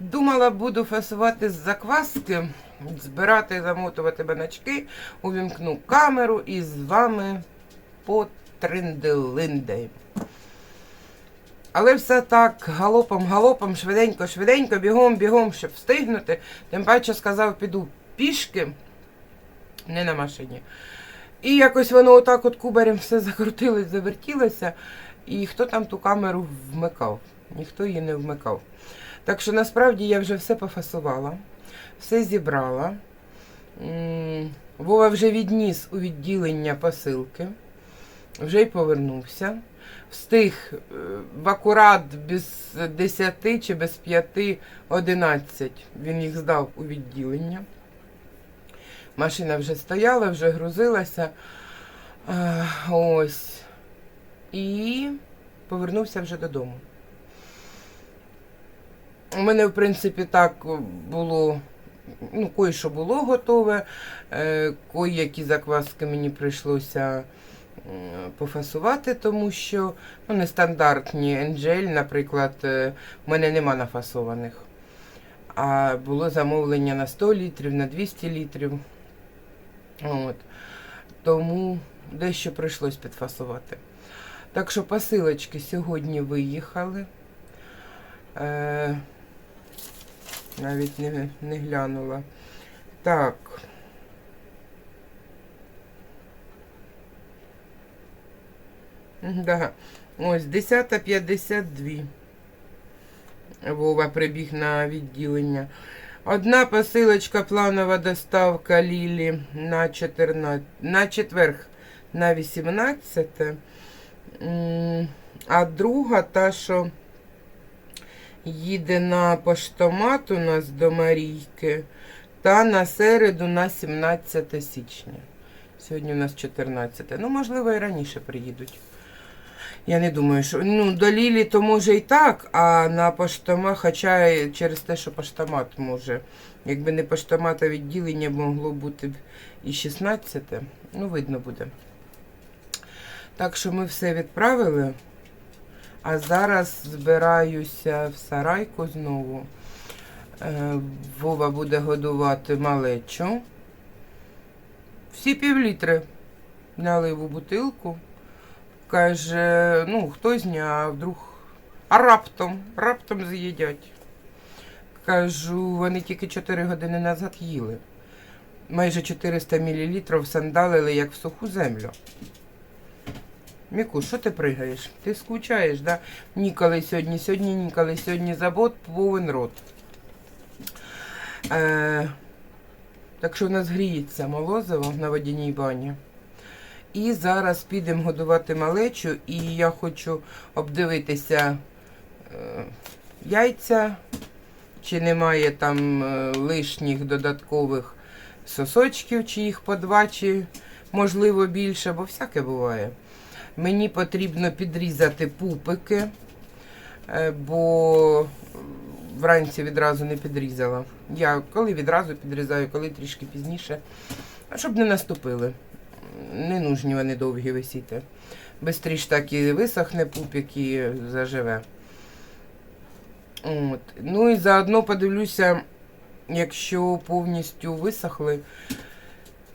Думала, буду фасувати з закваски, збирати, замотувати баночки, увімкну камеру і з вами потринделинде. Але все так галопом, галопом, швиденько, швиденько, бігом, бігом, щоб встигнути. Тим паче сказав, піду пішки, не на машині. І якось воно отак от кубарем все закрутилось, завертілося. І хто там ту камеру вмикав? Ніхто її не вмикав. Так що насправді я вже все пофасувала, все зібрала. Вова вже відніс у відділення посилки, вже й повернувся. Встиг е, в акурат без 10 чи без 5 11. Він їх здав у відділення. Машина вже стояла, вже грузилася. Е, Ось. І повернувся вже додому. У мене, в принципі, так було, ну, кое-що було готове, е, кої-які закваски мені прийшлося пофасувати, тому що ну, нестандартні енджель, наприклад, е, в мене нема нафасованих. А було замовлення на 100 літрів, на 200 літрів. От. Тому дещо прийшлось підфасувати. Так що посилочки сьогодні виїхали. Е, навіть не, не глянула. Так. Да. Ось 10.52. Вова прибіг на відділення. Одна посилочка, планова доставка Лілі на 14, на четверг на 18. А друга та, що їде на поштомат у нас до Марійки, та на середу на 17 січня. Сьогодні у нас 14. Ну, можливо, і раніше приїдуть. Я не думаю, що ну, до Лілі то може і так, а на поштомат, хоча через те, що поштомат може. Якби не поштомат, а відділення могло бути б і 16. Ну, видно буде. Так що ми все відправили. А зараз збираюся в сарайку знову. Е, Вова буде годувати малечу. Всі півлітри налив у бутилку. Каже, ну, хто зняв, вдруг. А раптом, раптом з'їдять. Кажу, вони тільки 4 години назад їли. Майже 400 мл сандалили, як в суху землю. Міку, що ти пригаєш? Ти скучаєш, да? Ніколи сьогодні, сьогодні ніколи, сьогодні забот, повен рот. Е, так що в нас гріється молозиво на водяній бані. І зараз підемо годувати малечу, і я хочу обдивитися е, яйця, чи немає там е, лишніх додаткових сосочків, чи їх по два, чи можливо більше, бо всяке буває. Мені потрібно підрізати пупики, е, бо вранці відразу не підрізала. Я коли відразу підрізаю, коли трішки пізніше, щоб не наступили. Не нужні вони довгі висіти. Бистріш так і висохне пупік і заживе. От. Ну і заодно подивлюся, якщо повністю висохли,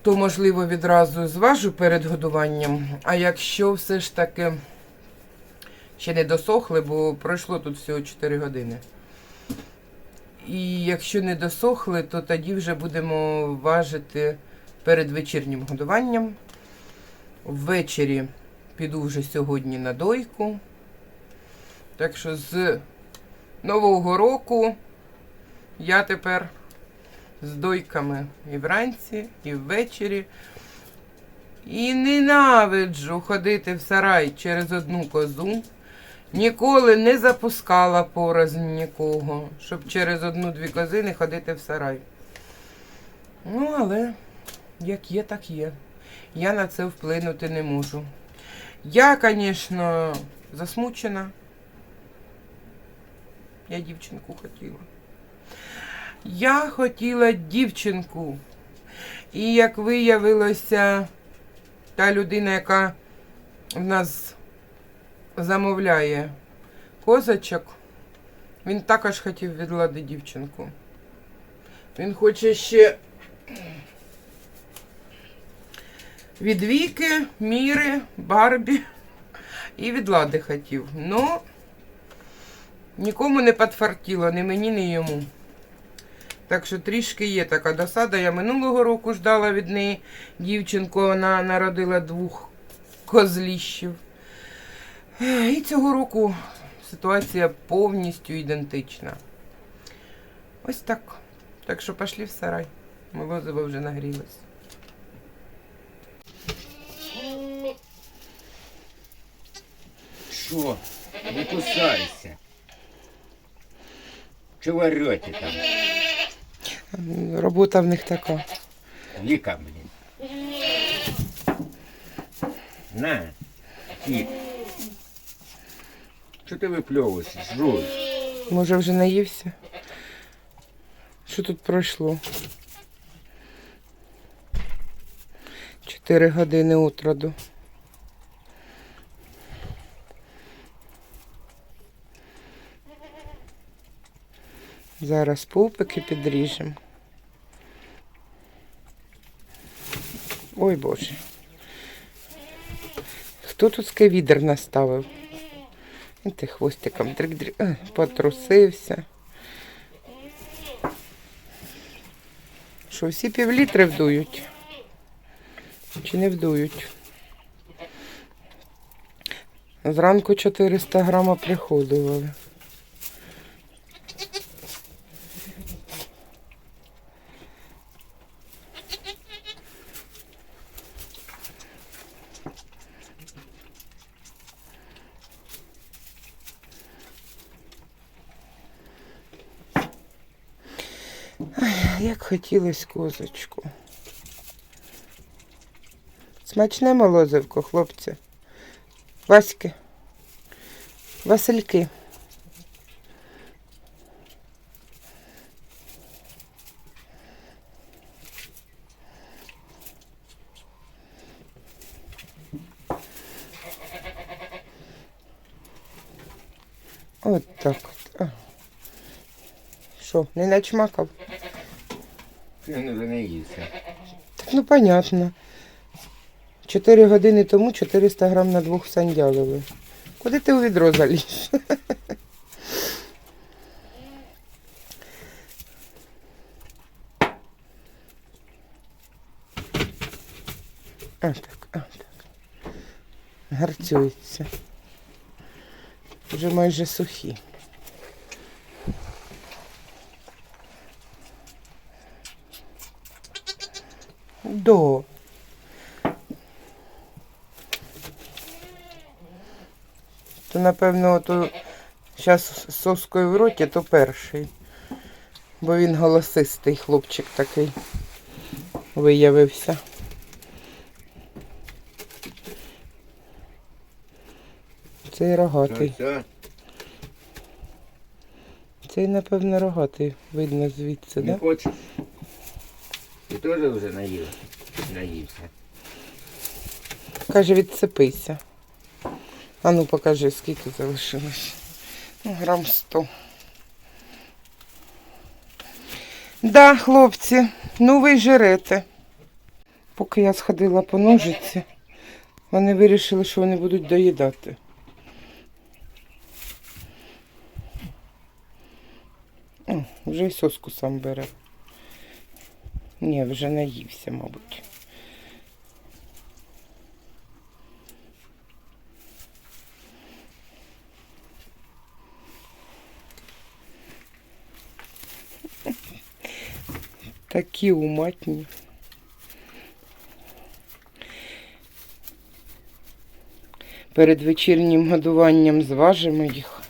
то, можливо, відразу зважу перед годуванням. А якщо все ж таки ще не досохли, бо пройшло тут всього 4 години. І якщо не досохли, то тоді вже будемо важити перед вечірнім годуванням. Ввечері піду вже сьогодні на дойку. Так що з Нового року я тепер з дойками і вранці, і ввечері. І ненавиджу ходити в сарай через одну козу. Ніколи не запускала порознь нікого, щоб через одну-дві кози не ходити в сарай. Ну, але як є, так є. Я на це вплинути не можу. Я, звісно, засмучена. Я дівчинку хотіла. Я хотіла дівчинку. І як виявилося, та людина, яка в нас замовляє козачок, він також хотів від Лади дівчинку. Він хоче ще від Віки, Міри, Барбі і від Лади хотів. Ну, нікому не підфартіло, ні мені, ні йому. Так що трішки є така досада. Я минулого року ждала від неї дівчинку, вона народила двох козліщів. І цього року ситуація повністю ідентична. Ось так. Так що пішли в сарай. Молозиво вже нагрілось. Що? Не кусайся. Чого орете там? Робота в них така. Віка, блін. На, кіт. Що ти випльовуєшся? Жуй. Може вже наївся? Що тут пройшло? Чотири години утроду. Зараз пупики підріжемо. Ой Боже. Хто тут скевідер наставив? І ти хвостиком дрик-дрик, е, потрусився. Що, всі півлітри вдують? Чи не вдують? Зранку 400 грама приходували. Як хотілось козочку. Смачне молозивко, хлопці. Васьки. Васильки. От так. Що, не начмакав? Він вже не. Так, ну понятно. Чотири години тому 400 грам на двох сандялили. Куди ти у відро заліз? А так, а так. Гарцюється. Вже майже сухі. До. То, напевно, то зараз з соскою в роті, то перший. Бо він голосистий хлопчик такий виявився. Цей рогатий. Цей, напевно, рогатий. Видно звідси, не да? Ти теж вже наїв? Наївся. Каже, відсипися. А ну покажи, скільки залишилось. Ну, грам 100. Да, хлопці, ну ви жирете. Поки я сходила по ножиці, вони вирішили, що вони будуть доїдати. О, вже й соску сам бере. Ні, вже наївся, мабуть. Такі уматні. Перед вечірнім годуванням зважимо їх.